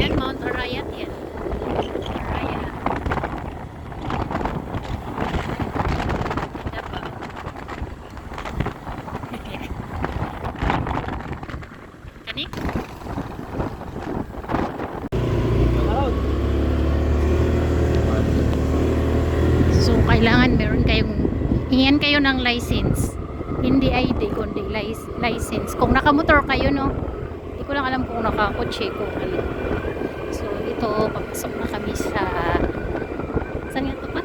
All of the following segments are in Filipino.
Yan, Mount Arayat yan. Arayat. Ganda ba? Kani? So, kailangan meron kayong hingan kayo ng license. Hindi ID, kundi lic- license. Kung nakamotor kayo, no? Hindi ko lang alam kung nakakotse, kung ano. Ito, papasok na kami sa... Saan nga ito pa?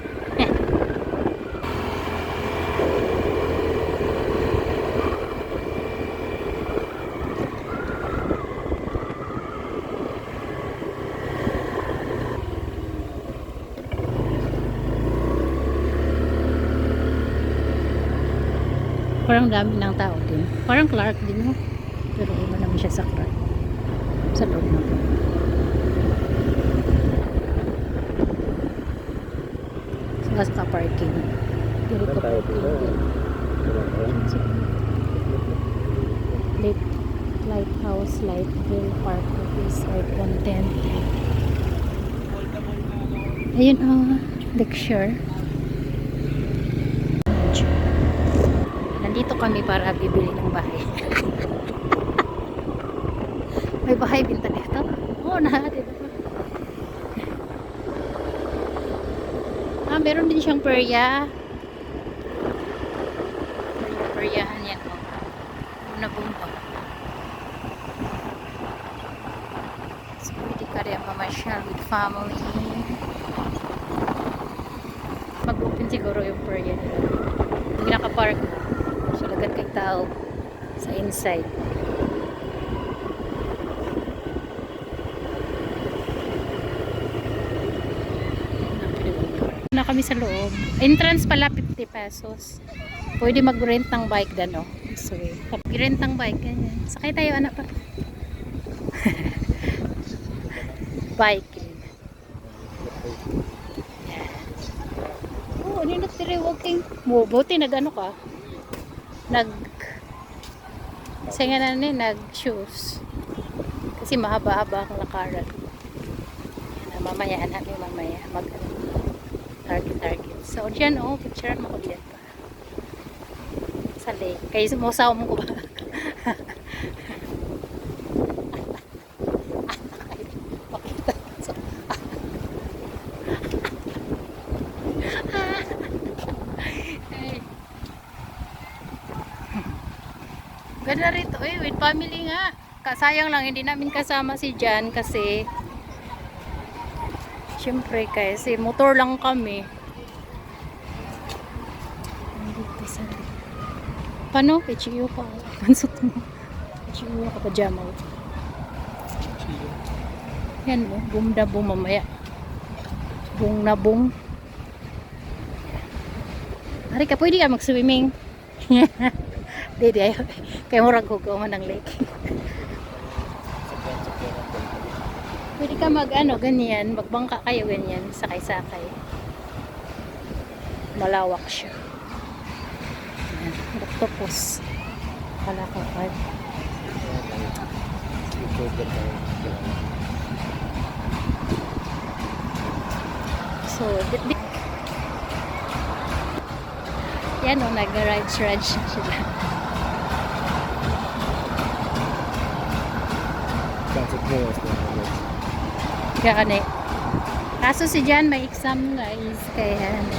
Parang dami ng tao din. Parang Clark din, no? Pero iba naman siya sa Clark. Sa loob na po. Saka sa parking. Dito ka parking. Lake, Lighthouse, Lightville Park Office, Art 110. Ayun, ah, lecture. Nandito kami para bibili ng bahay. May bahay binta dito? Oo, na dito. Ah, meron din siyang perya. Perya, peryahan yan. Oh. Una bumpa. So, pwede ka rin mamasyal with family. Mag-open siguro yung perya nila. Hindi nakapark. So, lagat kay tao sa inside. Na kami sa loob. Entrance pala 50 pesos. Pwede mag-rent ng bike dan oh. So, rent ng bike ganyan. Sakay tayo anak pa. Biking. Oo, oh, hindi nagtiri walking. Mo, buti nag-ano ka? Nag... Kasi nga na nag-shoes. Kasi mahaba-haba ang lakaran. Yan, mamaya namin mamaya mag target target. So, dyan oh, picture mo ko dyan pa. Sa lake. Kaya sumusaw mo ko ba? Ganda rito eh, with family nga. Kasayang lang, hindi namin kasama si Jan kasi Siyempre kasi motor lang kami. Paano? Ichiyo pa. Pansot mo. Ichiyo ka pa jamaw. Yan mo. Boom na boom mamaya. Boom na boom. Hari ka, pwede ka mag-swimming. Di, di. Kaya murag hugaw man ng lake. Pwede ka mag ano, ganyan, magbangka kayo ganyan, sakay-sakay. Malawak siya. Octopus. Kalakapan. So, bit bit. Yan o, nag-ride-ride sila. Kaya kani. Kaso si Jan may exam guys, kaya ano.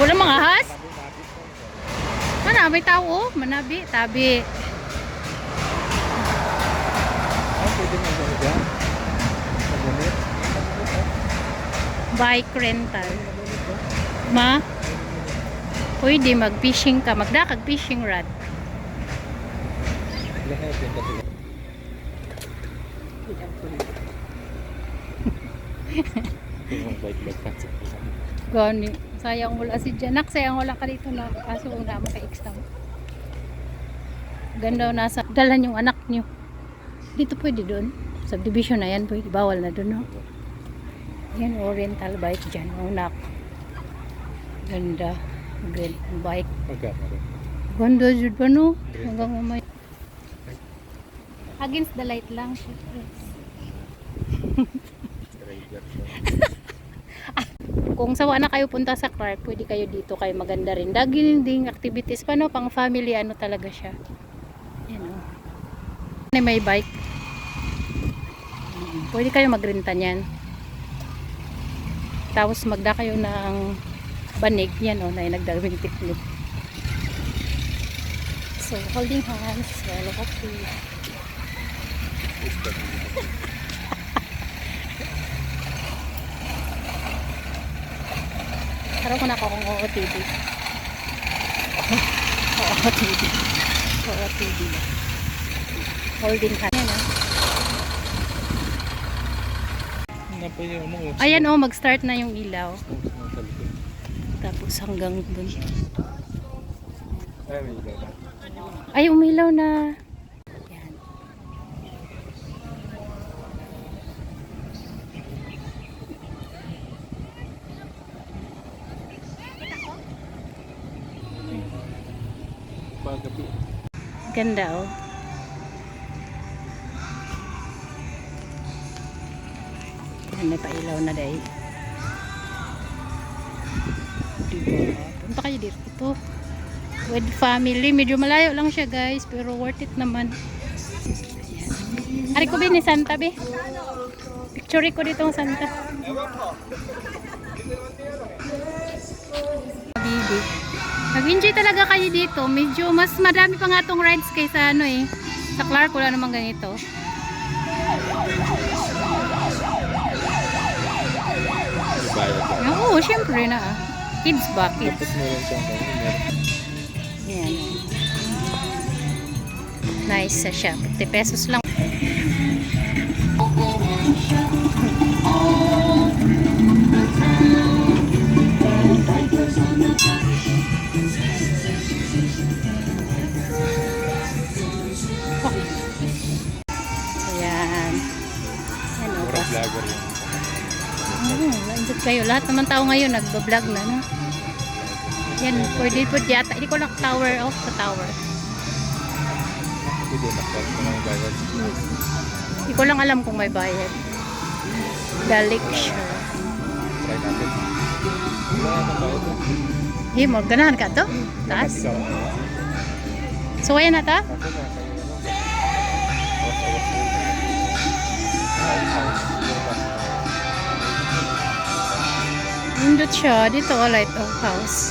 Wala mga has? Mana, may tao oh. Manabi, tabi. Bike rental. Ma? Pwede mag-fishing ka. Magdakag fishing rod. Gani. Sayang wala si Janak. Sayang wala ka dito na. Kaso wala mo ka-exam. Ganda nasa dalan yung anak nyo. Dito pwede doon. Subdivision na yan pwede. Bawal na doon. No? Yan oriental bike dyan. Unak. Ganda. Green bike. Ganda jud pa no. Hanggang umay. Against the light lang, syempre. Kung sawa na kayo punta sa Clark, pwede kayo dito kayo maganda rin. Daging ding activities pa no, pang family ano talaga siya. Yan o. May bike. Mm, Pwede kayo magrenta niyan. Tapos magda kayo ng banig yan o, na nagdawing picnic. So, holding hands, well, okay. Parang ko na ako kung OOTD. OOTD. OOTD. Holding hands. Yan, ah. Nga pa yung ano. Ayan oh, mag-start na yung ilaw. Oh. Tapos hanggang dun. Ay, umilaw na. Yan. Pagabi. Ganda oh. May pailaw na dahil. Diba? Punta kayo dito. With family. Medyo malayo lang siya guys. Pero worth it naman. Yan. Ari ko ni Santa be. Picture ko dito ang Santa. Bibi. Mag-enjoy talaga kayo dito. Medyo mas madami pa nga tong rides kaysa ano eh. Sa Clark wala namang ganito. Oo, syempre na ah. Kids ba? Kids. Tapos meron siyang ano, meron. Yan. Nice sa siya. 50 pesos lang. Ayan. Ano ba? Murang vlogger yun. Oo, na-enjoy kayo. Lahat naman tao ngayon nagbablog na, no? Yan, pwede po yata. Hindi ko lang tower off sa tower. Hindi, nakal mo ng bayad. Hindi ko lang alam kung may bayad. The lecture. Try natin. Mo, ganahan ka to? Taas? So, ayan na ta? Nindot siya. Dito, oh, light of house.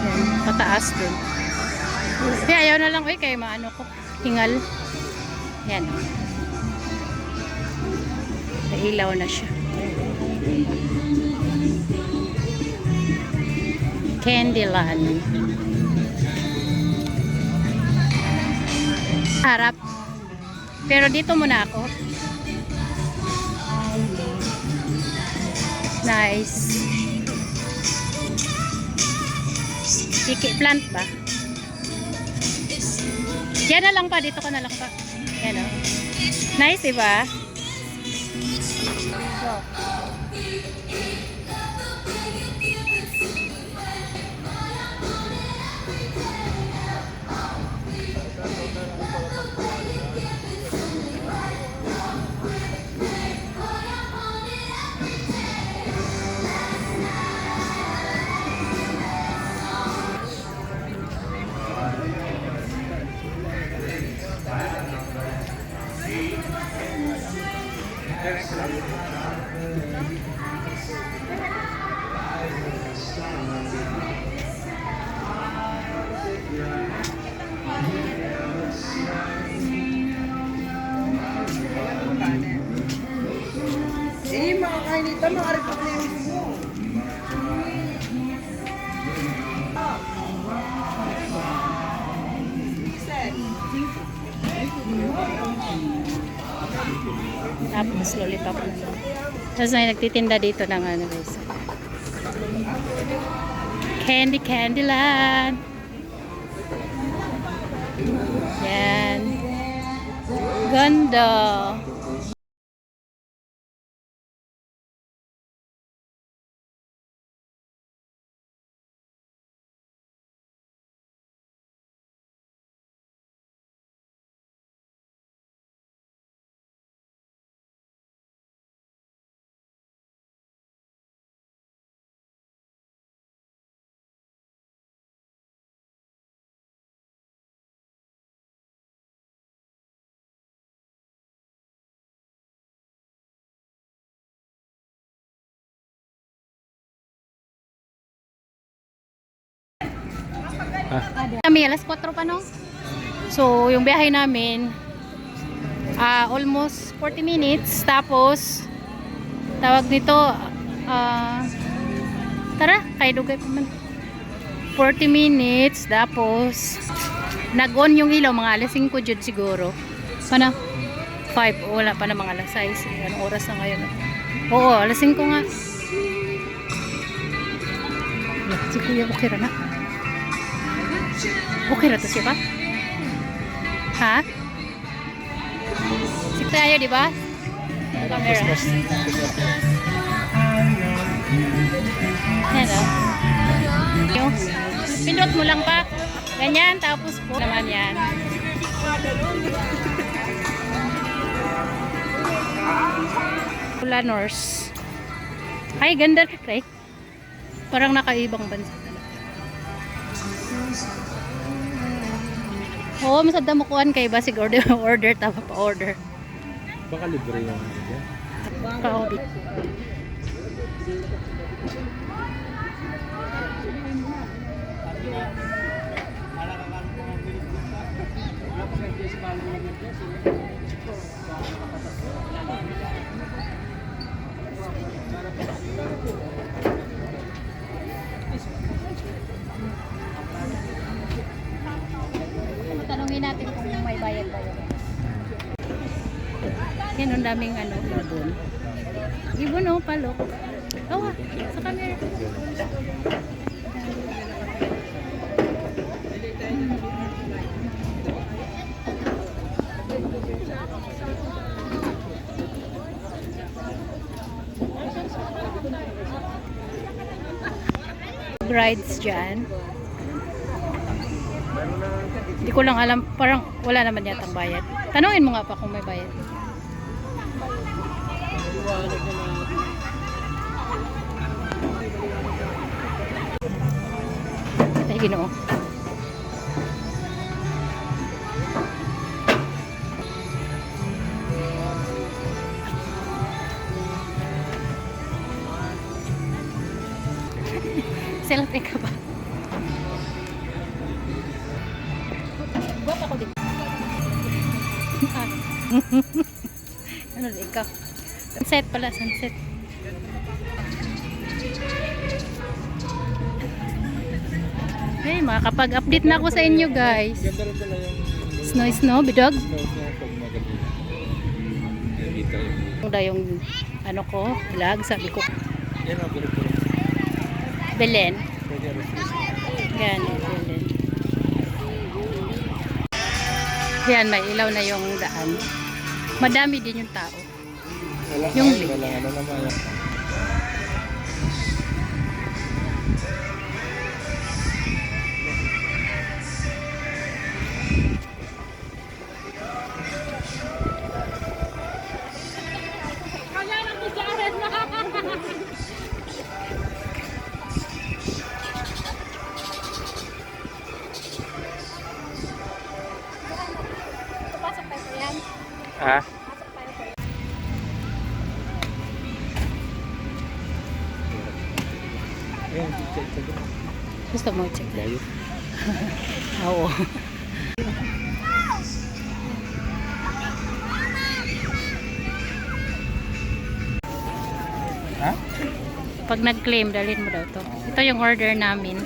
Yan, pataas dun. Kaya ayaw na lang, uy, kaya maano ko. Hingal. Yan. oh. Nailaw na siya. Candyland. Harap. Pero dito muna ako. Nice. Kiki plant ba? Yan na lang pa. Dito ka na lang pa. Yan o. Nice, diba? Eh, Tapos lollipop. Tapos may nagtitinda dito ng ano guys. Candy Candyland. Yan. Ganda. Kami, alas 4 pa no? So, yung biyahe namin, ah almost 40 minutes. Tapos, tawag nito, ah, tara, kay Dugay pa man. 40 minutes, tapos, nag-on yung ilaw, mga alas 5 jud siguro. Pana? 5, wala pa na mga alas 6. Anong oras na ngayon? Oo, alas 5 nga. Si Kuya, okay ra na. Okay ra to siya ba? Ha? Si tayo, di ba? Camera. Yan o. Yung, pindot mo lang pa. Ganyan, tapos po naman yan. Ulanors. Ay, ganda right? Parang nakaibang bansa talaga. Oo, masada mo kuhan kay basig order order tama pa order. Baka libre yung ano dyan. Natin kung may bayad ba yun. Yan ang daming ano, ibon. Ibon oh, palok. Oh, sa camera. rides dyan. Hindi ko lang alam, parang wala naman yatang bayad. Tanungin mo nga pa kung may bayad. Ay, ginoo. Sunset pala, sunset. Hey, makakapag-update na ako sa inyo guys. Ganda rin pala yung Snow, snow, bidog. snow niya pag magabi. Nakita yung... Yung yung ano ko, vlog, sabi ko, Yan o, biro-biro. Belen. Pwede alas 3. Yan, Belen. Yan, may ilaw na yung daan. Madami din yung tao. Wala, Yung Check? Layo. Oo. Ha? Pag nag-claim, dalhin mo daw to. Ito yung order namin.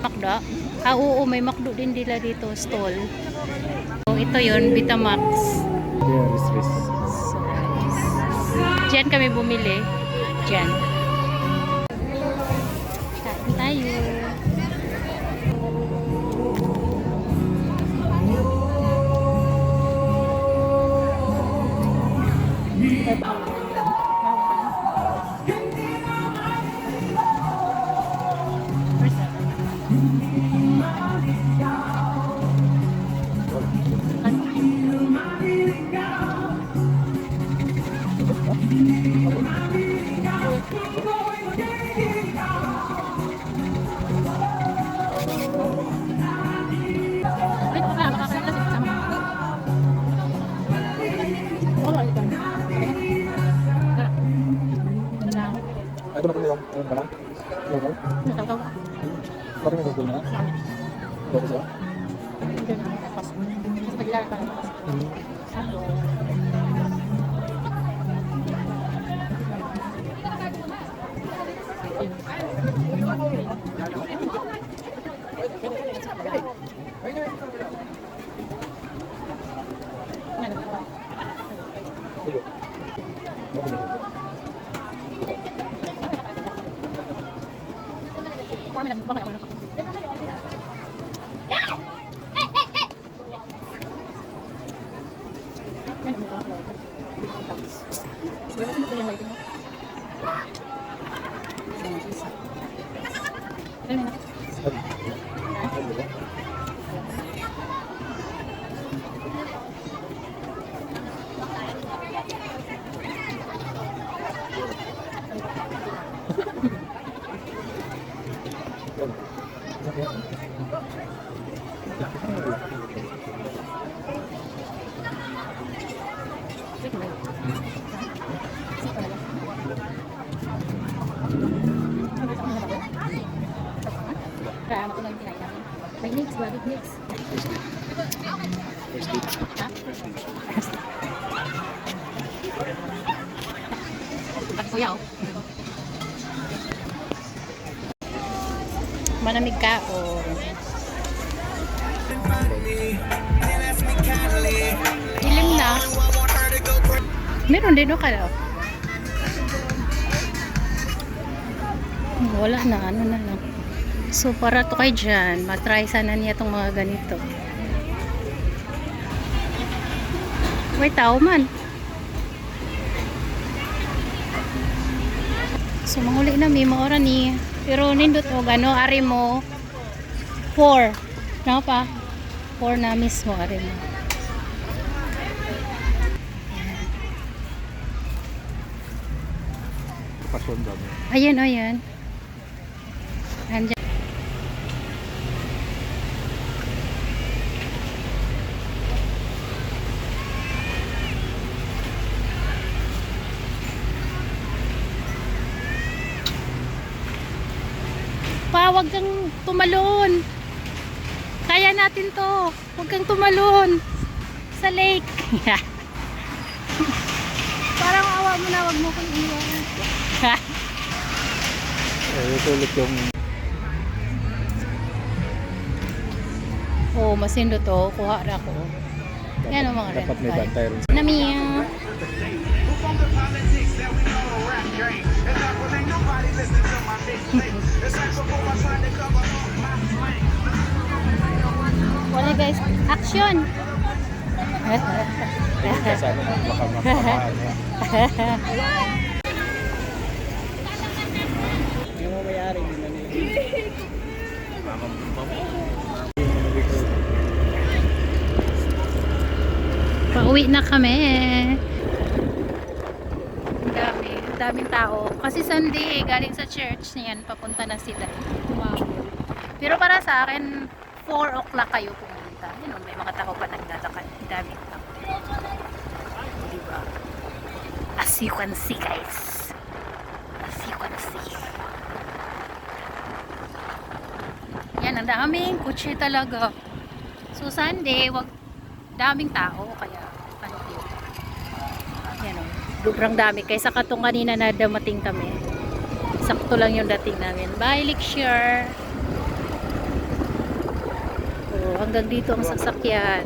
Makdo? Ah, oo, may makdo din nila dito, stall. Ito yun, Vitamax. Yeah, risk, risk. Diyan kami bumili. Diyan. Manamig ka, oh. Dilim na. Meron din, oh, kala. Wala na, ano na lang. So, para to kay dyan, matry sana niya itong mga ganito. May tao man. So, manguli na may maora ni. Pero nindot o gano, ari mo. 4. Ano pa? 4 na mismo, ari mo. Ayan, ayan. Andyan. Pa, wag kang tumalon. Kaya natin to. Huwag kang tumalon. Sa lake. Parang awa mo na, wag mo kong iwan. Eh, sulit yung Oo, oh, masindo to. Kuha ra ko. Yan ang mga dapat may bantay rin. Namiya. Wala guys. Action! Kasama mo baka makamaan. Yung mamayari yun ano yun. Pauwi na kami. Ang dami. Ang daming tao. Kasi Sunday, eh, galing sa church niyan, papunta na sila. Wow. Pero para sa akin, 4 o'clock kayo pumunta. Yun, may mga tao pa naglalakad. Daming tao. Diba? As you can see, guys. As you can see. Yan, ang daming kutsi talaga. So, Sunday, wag daming tao kaya ano yun yan o sobrang dami kaysa katong kanina na damating kami sakto lang yung dating namin bye Lecture oh, hanggang dito ang sasakyan